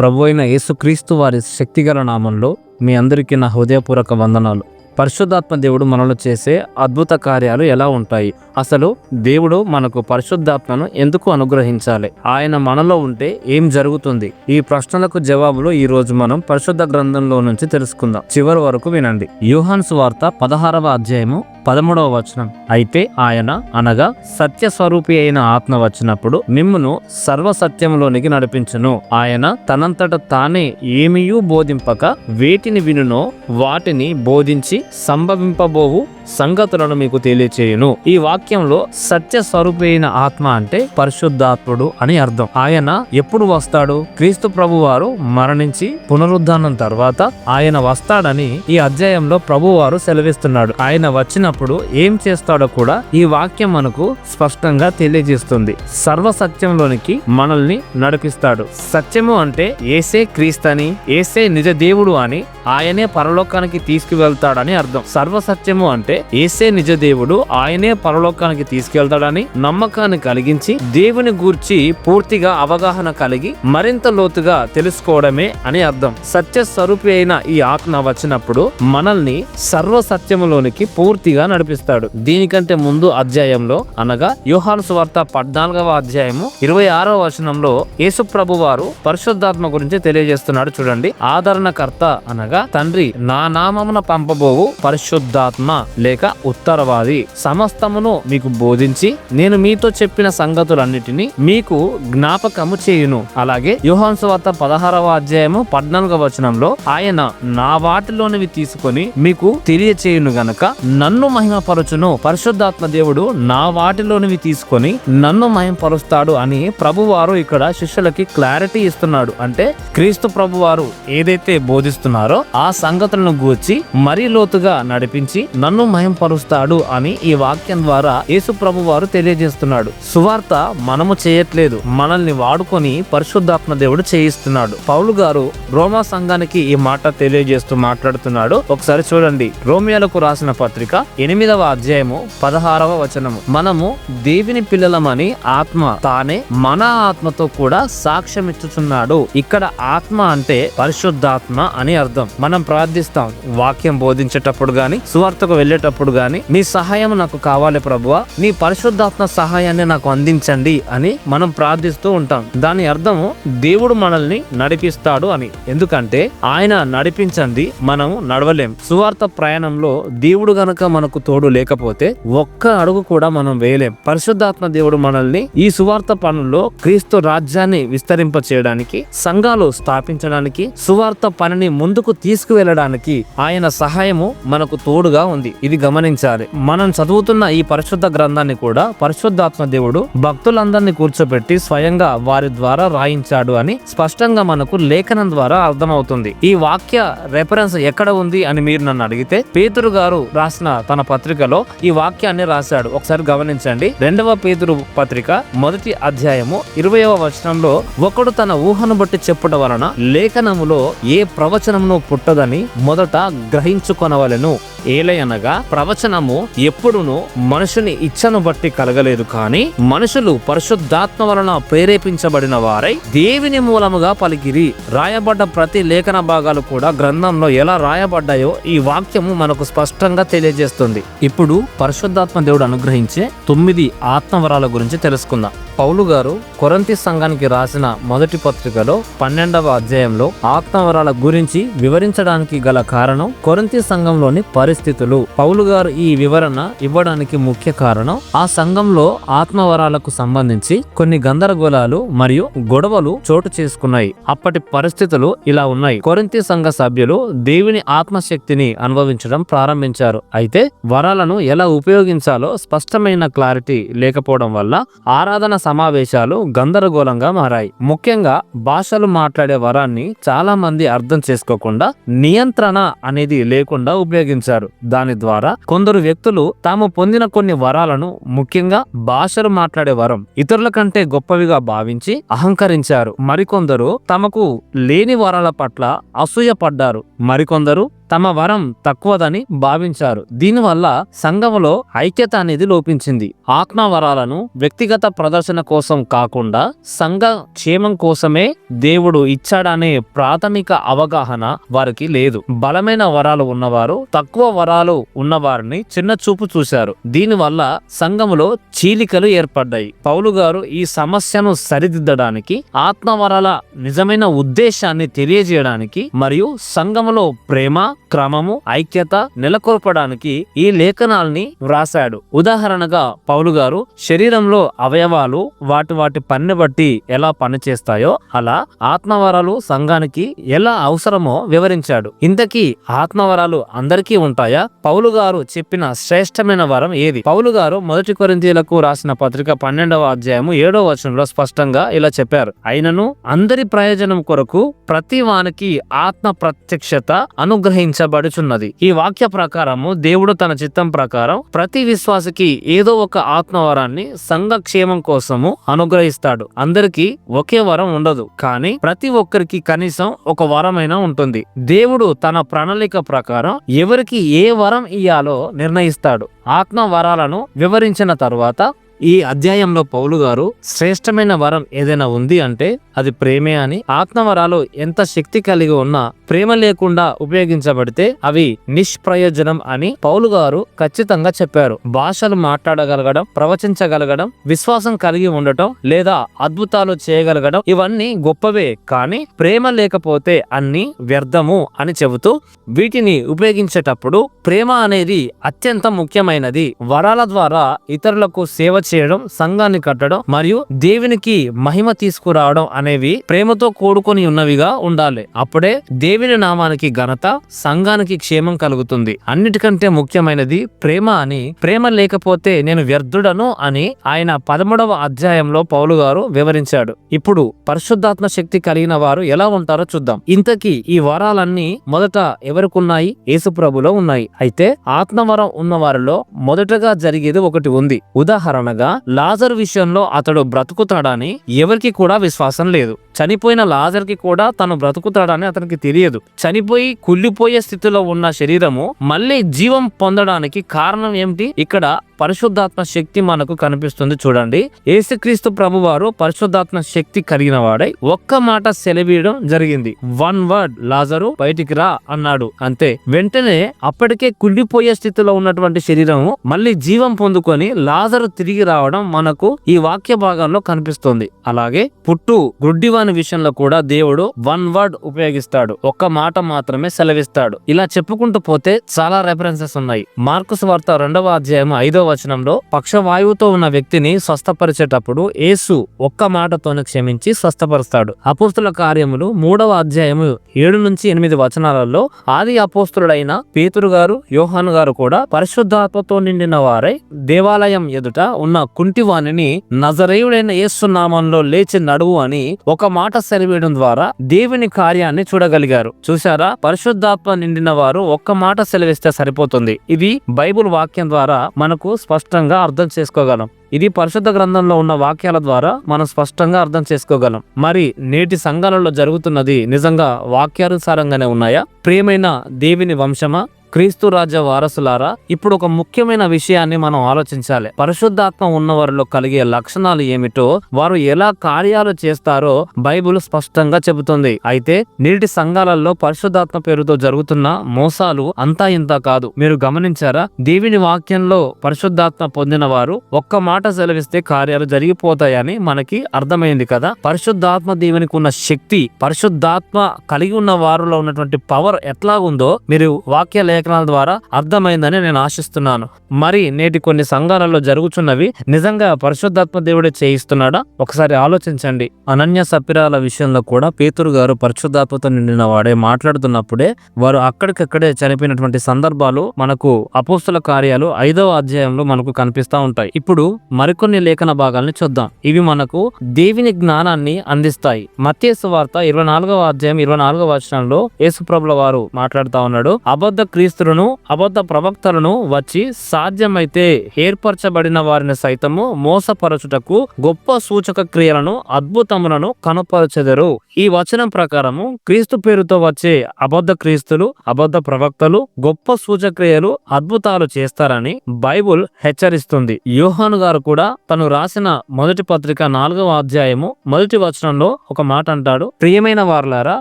ప్రభు అయిన యేసుక్రీస్తు వారి శక్తిగల నామంలో మీ అందరికీ నా హృదయపూర్వక వందనాలు. పరిశుద్ధాత్మ దేవుడు మనలో చేసే అద్భుత కార్యాలు ఎలా ఉంటాయి? అసలు దేవుడు మనకు పరిశుద్ధాత్మను ఎందుకు అనుగ్రహించాలి? ఆయన మనలో ఉంటే ఏం జరుగుతుంది? ఈ ప్రశ్నలకు జవాబులు ఈ రోజు మనం పరిశుద్ధ గ్రంథంలో నుంచి తెలుసుకుందాం. చివరి వరకు వినండి. యూహాన్స్ వార్త పదహారవ అధ్యాయము పదమూడవ వచనం. అయితే ఆయన అనగా సత్య స్వరూపి అయిన ఆత్మ వచ్చినప్పుడు మిమ్మును సర్వసత్యంలోనికి నడిపించును. ఆయన తనంతట తానే ఏమీయూ బోధింపక వేటిని వినునో వాటిని బోధించి సంభవింపబోవు సంగతులను మీకు తెలియచేయును. ఈ వాక్యంలో సత్య స్వరూపి అయిన ఆత్మ అంటే పరిశుద్ధాత్ముడు అని అర్థం. ఆయన ఎప్పుడు వస్తాడు? క్రీస్తు ప్రభు వారు మరణించి పునరుద్ధానం తర్వాత ఆయన వస్తాడని ఈ అధ్యాయంలో ప్రభువారు సెలవిస్తున్నాడు. ఆయన వచ్చినప్పుడు ఏం చేస్తాడో కూడా ఈ వాక్యం మనకు స్పష్టంగా తెలియజేస్తుంది. సర్వ సత్యంలోనికి మనల్ని నడిపిస్తాడు. సత్యము అంటే ఏసే క్రీస్తని ఏసే నిజ దేవుడు అని ఆయనే పరలోకానికి తీసుకువెళ్తాడని అర్థం. సర్వ సత్యము అంటే ఏసే నిజ దేవుడు ఆయనే పరలోకానికి తీసుకెళ్తాడని నమ్మకాన్ని కలిగించి దేవుని గూర్చి పూర్తిగా అవగాహన కలిగి మరింత లోతుగా తెలుసుకోవడమే అని అర్థం. సత్య స్వరూపి అయిన ఈ ఆత్మ వచ్చినప్పుడు మనల్ని సర్వ సత్యములోనికి పూర్తిగా నడిపిస్తాడు. దీనికంటే ముందు అధ్యాయంలో అనగా యోహాను సువార్త పద్నాలుగవ అధ్యాయము ఇరవై ఆరవ వచనంలో యేసు ప్రభు వారు పరిశుద్ధాత్మ గురించి తెలియజేస్తున్నాడు చూడండి. ఆదరణకర్త అనగా తండ్రి నా నామమున పంపబోవు పరిశుద్ధాత్మ లేక ఉత్తరవాది. సమస్తమును మీకు బోధించి నేను మీతో చెప్పిన సంగతులన్నిటినీ మీకు జ్ఞాపకము చేయును. అలాగే యోహాను వార్త పదహారవ అధ్యాయము పద్నాలుగవ వచనంలో ఆయన నా వాటిలోనివి తీసుకొని మీకు తెలియచేయును గనక నన్ను మహిమపరచును. పరిశుద్ధాత్మ దేవుడు నా వాటిలోనివి తీసుకొని నన్ను మహిమపరుస్తాడు అని ప్రభువారు ఇక్కడ శిష్యులకి క్లారిటీ ఇస్తున్నాడు. అంటే క్రీస్తు ప్రభువారు ఏదైతే బోధిస్తున్నారో ఆ సంగతులను గూర్చి మరీ లోతుగా నడిపించి నన్ను మహింపరుస్తాడు అని ఈ వాక్యం ద్వారా యేసు ప్రభు వారు తెలియజేస్తున్నాడు. సువార్త మనము చేయట్లేదు మనల్ని వాడుకొని పరిశుద్ధాత్మ దేవుడు చేయిస్తున్నాడు. పౌలు గారు రోమా సంఘానికి ఈ మాట తెలియజేస్తూ మాట్లాడుతున్నాడు. ఒకసారి చూడండి రోమియోలకు రాసిన పత్రిక ఎనిమిదవ అధ్యాయము పదహారవ వచనము. మనము దేవుని పిల్లలమని ఆత్మ తానే మన ఆత్మతో కూడా సాక్ష్యం ఇచ్చుచున్నాడు ఇక్కడ ఆత్మ అంటే పరిశుద్ధాత్మ అని అర్థం. మనం ప్రార్థిస్తాం వాక్యం బోధించేటప్పుడు గాని సువార్తకు వెళ్ళేటప్పుడు గాని నీ సహాయం నాకు కావాలి ప్రభువ నీ పరిశుద్ధాత్మ సహాయాన్ని నాకు అందించండి అని మనం ప్రార్థిస్తూ ఉంటాం. దాని అర్థము దేవుడు మనల్ని నడిపిస్తాడు అని. ఎందుకంటే ఆయన నడిపించండి మనము నడవలేం. సువార్త ప్రయాణంలో దేవుడు గనక మనకు తోడు లేకపోతే ఒక్క అడుగు కూడా మనం వేయలేం. పరిశుద్ధాత్మ దేవుడు మనల్ని ఈ సువార్త పనుల్లో క్రీస్తు రాజ్యాన్ని విస్తరింప చేయడానికి సంఘాలు స్థాపించడానికి సువార్త పనిని ముందుకు తీసుకువెళ్ళడానికి ఆయన సహాయము మనకు తోడుగా ఉంది. ఇది గమనించాలి. మనం చదువుతున్న ఈ పరిశుద్ధ గ్రంథాన్ని కూడా పరిశుద్ధాత్మ దేవుడు భక్తులందరినీ కూర్చోబెట్టి స్వయంగా వారి ద్వారా రాయించాడు అని స్పష్టంగా మనకు లేఖనం ద్వారా అర్థమవుతుంది. ఈ వాక్య రెఫరెన్స్ ఎక్కడ ఉంది అని మీరు నన్ను అడిగితే పేతురు గారు రాసిన తన పత్రికలో ఈ వాక్యాన్ని రాశాడు. ఒకసారి గమనించండి. రెండవ పేతురు పత్రిక మొదటి అధ్యాయము ఇరవయవ వచనంలో ఒకడు తన ఊహను బట్టి చెప్పడం వలన లేఖనములో ఏ ప్రవచనమును పుట్టదని మొదట గ్రహించుకొనవలెను. ఏలయనగా ప్రవచనము ఎప్పుడును మనుషుని ఇచ్చను బట్టి కలగలేదు. కానీ మనుషులు పరిశుద్ధాత్మ వలన ప్రేరేపించబడిన వారై దేవుని మూలముగా పలికిరి. రాయబడ్డ ప్రతి లేఖన భాగాలు కూడా గ్రంథంలో ఎలా రాయబడ్డాయో ఈ వాక్యము మనకు స్పష్టంగా తెలియజేస్తుంది. ఇప్పుడు పరిశుద్ధాత్మ దేవుడు అనుగ్రహించే తొమ్మిది ఆత్మవరాల గురించి తెలుసుకుందాం. పౌలు గారు కొరంతి సంఘానికి రాసిన మొదటి పత్రికలో పన్నెండవ అధ్యాయంలో ఆత్మవరాల గురించి వివరించడానికి గల కారణం కొరంతి సంఘంలోని పరిస్థితులు. పౌలు గారు ఈ వివరణ ఇవ్వడానికి ముఖ్య కారణం ఆ సంఘంలో ఆత్మవరాలకు సంబంధించి కొన్ని గందరగోళాలు మరియు గొడవలు చోటు చేసుకున్నాయి. అప్పటి పరిస్థితులు ఇలా ఉన్నాయి. కొరంతి సంఘ సభ్యులు దేవుని ఆత్మశక్తిని అనుభవించడం ప్రారంభించారు. అయితే వరాలను ఎలా ఉపయోగించాలో స్పష్టమైన క్లారిటీ లేకపోవడం వల్ల ఆరాధన సమావేశాలు గందరగోళంగా మారాయి. ముఖ్యంగా భాషలు మాట్లాడే వరాన్ని చాలా మంది అర్థం చేసుకోకుండా నియంత్రణ అనేది లేకుండా ఉపయోగించారు. దాని ద్వారా కొందరు వ్యక్తులు తాము పొందిన కొన్ని వరాలను ముఖ్యంగా భాషలు మాట్లాడే వరం ఇతరుల కంటే గొప్పవిగా భావించి అహంకరించారు. మరికొందరు తమకు లేని వరాల పట్ల అసూయ పడ్డారు. మరికొందరు తమ వరం తక్కువదని భావించారు. దీనివల్ల సంఘంలో ఐక్యత అనేది లోపించింది. ఆత్మ వరాలను వ్యక్తిగత ప్రదర్శన కోసం కాకుండా సంఘ క్షేమం కోసమే దేవుడు ఇచ్చాడనే ప్రాథమిక అవగాహన వారికి లేదు. బలమైన వరాలు ఉన్నవారు తక్కువ వరాలు ఉన్నవారిని చిన్న చూపు చూశారు. దీనివల్ల సంఘములో చీలికలు ఏర్పడ్డాయి. పౌలు గారు ఈ సమస్యను సరిదిద్దడానికి ఆత్మవరాల నిజమైన ఉద్దేశాన్ని తెలియజేయడానికి మరియు సంఘములో ప్రేమ క్రమము ఐక్యత నెలకొల్పడానికి ఈ లేఖనాల్ని వ్రాశాడు. ఉదాహరణగా పౌలు గారు శరీరంలో అవయవాలు వాటి వాటి పనిని బట్టి ఎలా పనిచేస్తాయో అలా ఆత్మవరాలు సంఘానికి ఎలా అవసరమో వివరించాడు. ఇంతకీ ఆత్మవరాలు అందరికీ ఉంటాయా? పౌలు గారు చెప్పిన శ్రేష్టమైన వరం ఏది? పౌలు గారు మొదటి కొరింతీలకు రాసిన పత్రిక పన్నెండవ అధ్యాయము ఏడవ వచనంలో స్పష్టంగా ఇలా చెప్పారు. అయినను అందరి ప్రయోజనం కొరకు ప్రతి వానికి ఆత్మ ప్రత్యక్షత అనుగ్రహించారు అనుగ్రహించబడుచున్నది ఈ వాక్య ప్రకారము దేవుడు తన చిత్తం ప్రకారం ప్రతి విశ్వాసకి ఏదో ఒక ఆత్మవరాన్ని సంఘక్షేమం కోసము అనుగ్రహిస్తాడు. అందరికీ ఒకే వరం ఉండదు. కానీ ప్రతి ఒక్కరికి కనీసం ఒక వరమైనా ఉంటుంది. దేవుడు తన ప్రణాళిక ప్రకారం ఎవరికి ఏ వరం ఇయ్యాలో నిర్ణయిస్తాడు. ఆత్మ వరాలను వివరించిన తరువాత ఈ అధ్యాయంలో పౌలు గారు శ్రేష్టమైన వరం ఏదైనా ఉంది అంటే అది ప్రేమే అని ఆత్మవరాలు ఎంత శక్తి కలిగి ఉన్నా ప్రేమ లేకుండా ఉపయోగించబడితే అవి నిష్ప్రయోజనం అని పౌలు గారు ఖచ్చితంగా చెప్పారు. భాషలు మాట్లాడగలగడం ప్రవచించగలగడం విశ్వాసం కలిగి ఉండటం లేదా అద్భుతాలు చేయగలగడం ఇవన్నీ గొప్పవే కానీ ప్రేమ లేకపోతే అన్ని వ్యర్థము అని చెబుతూ వీటిని ఉపయోగించేటప్పుడు ప్రేమ అనేది అత్యంత ముఖ్యమైనది. వరాల ద్వారా ఇతరులకు సేవ చేయడం సంఘాన్ని కట్టడం మరియు దేవునికి మహిమ తీసుకురావడం అనేవి ప్రేమతో కూడుకొని ఉన్నవిగా ఉండాలి. అప్పుడే దేవుని నామానికి ఘనత సంఘానికి క్షేమం కలుగుతుంది. అన్నిటికంటే ముఖ్యమైనది ప్రేమ అని ప్రేమ లేకపోతే నేను వ్యర్థుడను అని ఆయన పదమూడవ అధ్యాయంలో పౌలు గారు వివరించాడు. ఇప్పుడు పరిశుద్ధాత్మ శక్తి కలిగిన వారు ఎలా ఉంటారో చూద్దాం. ఇంతకీ ఈ వరాలన్నీ మొదట ఎవరికున్నాయి? యేసు ప్రభులో ఉన్నాయి. అయితే ఆత్మవరం ఉన్న వారిలో మొదటగా జరిగేది ఒకటి ఉంది. ఉదాహరణగా లాజర్ విషయంలో అతడు బ్రతుకుతాడని ఎవరికి కూడా విశ్వాసం లేదు. చనిపోయిన లాజర్కి కూడా తను బ్రతుకుతాడని అతనికి తెలియదు. చనిపోయి కుళ్ళిపోయే స్థితిలో ఉన్న శరీరము మళ్ళీ జీవం పొందడానికి కారణం ఏమిటి? ఇక్కడ పరిశుద్ధాత్మ శక్తి మనకు కనిపిస్తుంది చూడండి. ఏసుక్రీస్తు ప్రభువారు పరిశుద్ధాత్మ శక్తి కలిగిన వాడై ఒక్క మాట సెలవీయడం జరిగింది. వన్ వర్డ్ లాజరు బయటికి రా అన్నాడు. అంతే. వెంటనే అప్పటికే కుళ్ళిపోయే స్థితిలో ఉన్నటువంటి శరీరము మళ్ళీ జీవం పొందుకొని లాజరు తిరిగి రావడం మనకు ఈ వాక్య భాగంలో కనిపిస్తుంది. అలాగే పుట్టు గుడ్డివాని విషయంలో కూడా దేవుడు వన్ వర్డ్ ఉపయోగిస్తాడు. ఒక్క మాట మాత్రమే సెలవిస్తాడు. ఇలా చెప్పుకుంటూ పోతే చాలా రెఫరెన్సెస్ ఉన్నాయి. మార్కుస్ వార్త రెండవ అధ్యాయం ఐదవ వచనంలో పక్షవాయువుతో ఉన్న వ్యక్తిని స్వస్థపరిచేటప్పుడు యేసు ఒక్క మాటతోనే క్షమించి స్వస్థపరుస్తాడు. అపోస్తుల కార్యములు మూడవ అధ్యాయము ఏడు నుంచి ఎనిమిది వచనాలలో ఆది అపోస్తుడైన పేతురు గారు యోహాను గారు కూడా పరిశుద్ధాత్మతో నిండిన వారై దేవాలయం ఎదుట ఉన్న కుంటివాణిని నజరేయుడైన ఏసునామంలో లేచి నడువు అని ఒక మాట సెలవేయడం ద్వారా దేవుని కార్యాన్ని చూడగలిగారు. చూశారా? పరిశుద్ధాత్మ నిండిన వారు ఒక్క మాట సెలవిస్తే సరిపోతుంది. ఇది బైబుల్ వాక్యం ద్వారా మనకు స్పష్టంగా అర్థం చేసుకోగలం. ఇది పరిశుద్ధ గ్రంథంలో ఉన్న వాక్యాల ద్వారా మనం స్పష్టంగా అర్థం చేసుకోగలం. మరి నేటి సంఘాలలో జరుగుతున్నది నిజంగా వాక్యానుసారంగానే ఉన్నాయా? ప్రియమైన దేవుని వంశమా? క్రీస్తు రాజ్య వారసులారా ఇప్పుడు ఒక ముఖ్యమైన విషయాన్ని మనం ఆలోచించాలి. పరిశుద్ధాత్మ ఉన్నవారిలో కలిగే లక్షణాలు ఏమిటో వారు ఎలా కార్యాలు చేస్తారో బైబుల్ స్పష్టంగా చెబుతుంది. అయితే నేటి సంఘాలలో పరిశుద్ధాత్మ పేరుతో జరుగుతున్న మోసాలు అంతా ఇంత కాదు. మీరు గమనించారా? దేవుని వాక్యంలో పరిశుద్ధాత్మ పొందిన వారు ఒక్క మాట సెలవిస్తే కార్యాలు జరిగిపోతాయని మనకి అర్థమైంది కదా. పరిశుద్ధాత్మ దేవునికి ఉన్న శక్తి పరిశుద్ధాత్మ కలిగి ఉన్న వారిలో ఉన్నటువంటి పవర్ ఎట్లా ఉందో మీరు వాక్య లేఖనాల ద్వారా అర్థమైందని నేను ఆశిస్తున్నాను. మరి నేటి కొన్ని సంఘాలలో జరుగుతున్నవి నిజంగా పరిశుద్ధాత్మ దేవుడే చేయిస్తున్నాడా? ఒకసారి ఆలోచించండి. అనన్య సపిరాల విషయంలో కూడా పేతురు గారు పరిశుద్ధాత్మతో నిండిన వాడే మాట్లాడుతున్నప్పుడే వారు అక్కడికక్కడే చనిపోయినటువంటి సందర్భాలు మనకు అపోస్తుల కార్యాలు ఐదవ అధ్యాయంలో మనకు కనిపిస్తా ఉంటాయి. ఇప్పుడు మరికొన్ని లేఖన భాగాలను చూద్దాం. ఇవి మనకు దేవుని జ్ఞానాన్ని అందిస్తాయి. మత్యేసు వార్త ఇరవై నాలుగవ అధ్యాయం ఇరవై నాలుగవ వచనంలో యేసుప్రభుల వారు మాట్లాడుతా ఉన్నాడు. అబద్ధ క్రీస్తు క్రీస్తులను అబద్ధ ప్రవక్తలను వచ్చి సాధ్యమైతే ఏర్పరచబడిన వారిని సైతము మోసపరచుటకు గొప్ప సూచక క్రియలను అద్భుతములను కనపరచెదరు. ఈ వచనం ప్రకారము క్రీస్తు పేరుతో వచ్చే అబద్ధ క్రీస్తులు అబద్ధ ప్రవక్తలు గొప్ప సూచక్రియలు అద్భుతాలు చేస్తారని బైబుల్ హెచ్చరిస్తుంది. యోహాను గారు కూడా తను రాసిన మొదటి పత్రిక నాలుగవ అధ్యాయము మొదటి వచనంలో ఒక మాట అంటాడు. ప్రియమైన వారులారా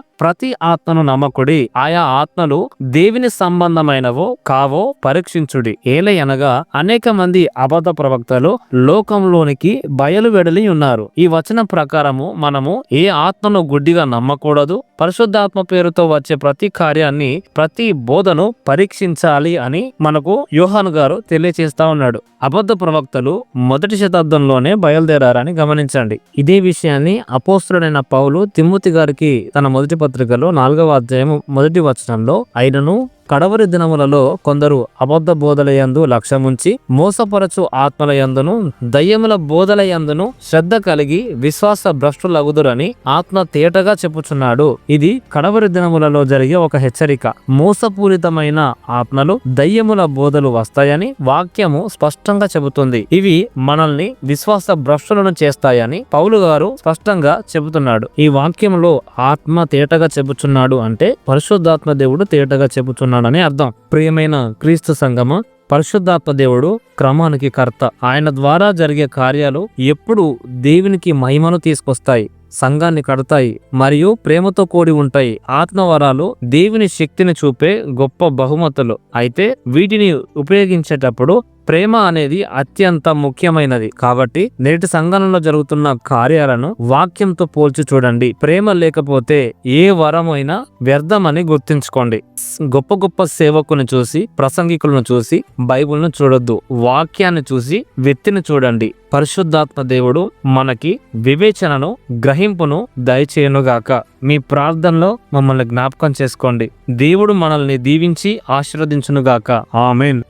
ప్రతి ఆత్మను నమ్మకుడి ఆయా ఆత్మలు దేవుని సంబంధమైనవో కావో పరీక్షించుడి. ఏలయనగా అనేక మంది అబద్ధ ప్రవక్తలు లోకంలోనికి బయలు వెడలి ఉన్నారు. ఈ వచనం ప్రకారము మనము ఏ ఆత్మను గుడ్డిగా నమ్మకూడదు పరిశుద్ధాత్మ పేరుతో వచ్చే ప్రతి కార్యాన్ని ప్రతి బోధను పరీక్షించాలి అని మనకు యోహాన్ గారు తెలియచేస్తా ఉన్నాడు. అబద్ధ ప్రవక్తలు మొదటి శతాబ్దంలోనే బయలుదేరారని గమనించండి. ఇదే విషయాన్ని అపోస్తుడైన పౌలు తిమ్మతి గారికి తన మొదటి పత్రికలో నాలుగవ అధ్యాయం మొదటి వచనంలో ఆయనను కడవరి దినములలో కొందరు అబద్ధ బోధలయందు లక్ష్యముంచి మోసపరచు ఆత్మలయందును దయ్యముల బోధలయందును శ్రద్ధ కలిగి విశ్వాస భ్రష్టులగుదురని ఆత్మ తేటగా చెప్పుచున్నాడు. ఇది కడవరి దినములలో జరిగే ఒక హెచ్చరిక. మోసపూరితమైన ఆత్మలు దయ్యముల బోధలు వస్తాయని వాక్యము స్పష్టంగా చెబుతుంది. ఇవి మనల్ని విశ్వాస భ్రష్టులను చేస్తాయని పౌలు గారు స్పష్టంగా చెబుతున్నాడు. ఈ వాక్యంలో ఆత్మ తేటగా చెబుతున్నాడు అంటే పరిశుద్ధాత్మ దేవుడు తేటగా చెబుతున్నాడు. చెబుతున్నాడని అర్థం. ప్రియమైన క్రీస్తు సంగమ పరిశుద్ధాత్మ దేవుడు క్రమానికి కర్త. ఆయన ద్వారా జరిగే కార్యాలు ఎప్పుడు దేవునికి మహిమను తీసుకొస్తాయి సంఘాన్ని కడతాయి మరియు ప్రేమతో కూడి ఉంటాయి. ఆత్మవరాలు దేవుని శక్తిని చూపే గొప్ప బహుమతులు. అయితే వీటిని ఉపయోగించేటప్పుడు ప్రేమ అనేది అత్యంత ముఖ్యమైనది. కాబట్టి నేటి సంఘంలో జరుగుతున్న కార్యాలను వాక్యంతో పోల్చి చూడండి. ప్రేమ లేకపోతే ఏ వరమైనా వ్యర్థమని గుర్తుంచుకోండి. గొప్ప గొప్ప సేవకుని చూసి ప్రసంగికులను చూసి బైబిల్ను చూడొద్దు. వాక్యాన్ని చూసి వ్యక్తిని చూడండి. పరిశుద్ధాత్మ దేవుడు మనకి వివేచనను గ్రహింపును దయచేయనుగాక. మీ ప్రార్థనలో మమ్మల్ని జ్ఞాపకం చేసుకోండి. దేవుడు మనల్ని దీవించి ఆశీర్వదించునుగాక. ఆమెన్.